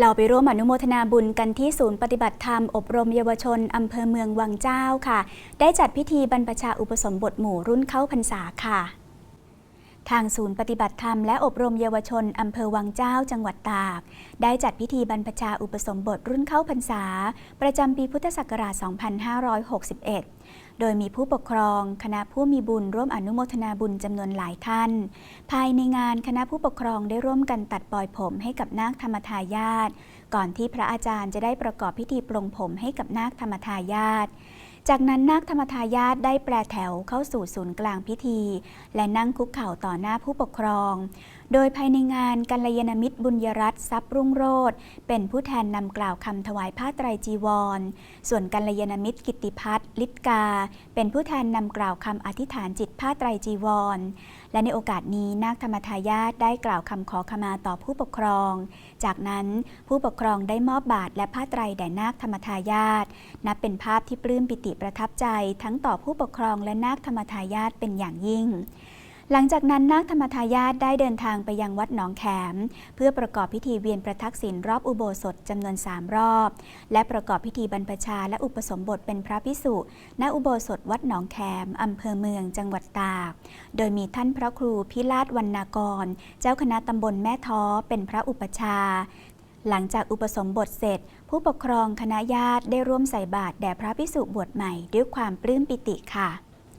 เราไปร่วมอนุโมทนาบุญกันที่ศูนย์ปฏิบัติธรรม อบรมเยาวชน อำเภอเมืองวังเจ้าค่ะ ได้จัดพิธีบรรพชาอุปสมบทหมู่รุ่นเข้าพรรษาค่ะ ทางศูนย์ปฏิบัติธรรมและอบรมเยาวชน อำเภอวังเจ้าจังหวัดตาก ได้จัดพิธีบรรพชาอุปสมบทรุ่นเข้าพรรษา ประจำปีพุทธศักราช 2561 โดยมีผู้ปกครอง คณะผู้มีบุญร่วมอนุโมทนาบุญจำนวนหลายท่าน ภายในงานคณะผู้ปกครองได้ร่วมกันตัดปลอยผมให้กับนาคธรรมทายาทก่อนที่พระอาจารย์จะได้ประกอบพิธีปลงผมให้กับนาคธรรมทายาท จากนั้นนาคธรรมทายาทได้แปรแถวเข้าสู่ศูนย์กลางพิธี และนั่งคุกเข่าต่อหน้าผู้ปกครอง โดยภายในงานกัลยาณมิตรบุญยรัตน์ทรัพย์รุ่งโรจน์เป็นผู้แทนนำกล่าวคำถวายผ้าไตรจีวร ส่วนกัลยาณมิตรกิติพัฒน์ลิศกา เป็นผู้แทนนำกล่าวคำอธิษฐานจิตผ้าไตรจีวร และในโอกาสนี้นาคธรรมทายาทได้กล่าวคำขอขมาต่อผู้ปกครอง จากนั้นผู้ปกครองได้มอบบาตรและผ้าไตรแด่นาคธรรมทายาทนับเป็นภาพที่ปลื้มปิติประทับใจทั้งต่อผู้ปกครองและนาคธรรมทายาทเป็นอย่างยิ่ง หลังจากนั้นนาคธรรมทายาทได้เดินทางไปยังวัดหนองแขม เพื่อประกอบพิธีเวียนประทักษิณรอบอุโบสถจำนวน3รอบ และประกอบพิธีบรรพชาและอุปสมบทเป็นพระพิสุณอุโบสถวัดหนองแขมอำเภอเมืองจังหวัดตาก โดยมีท่านพระครูพิราชวรรณากร เจ้าคณะตำบลแม่ท้อเป็นพระอุปชา หลังจากอุปสมบทเสร็จ ผู้ปกครองคณะญาติได้ร่วมใส่บาตรแด่พระพิสุบวชใหม่ด้วยความปลื้มปิติค่ะ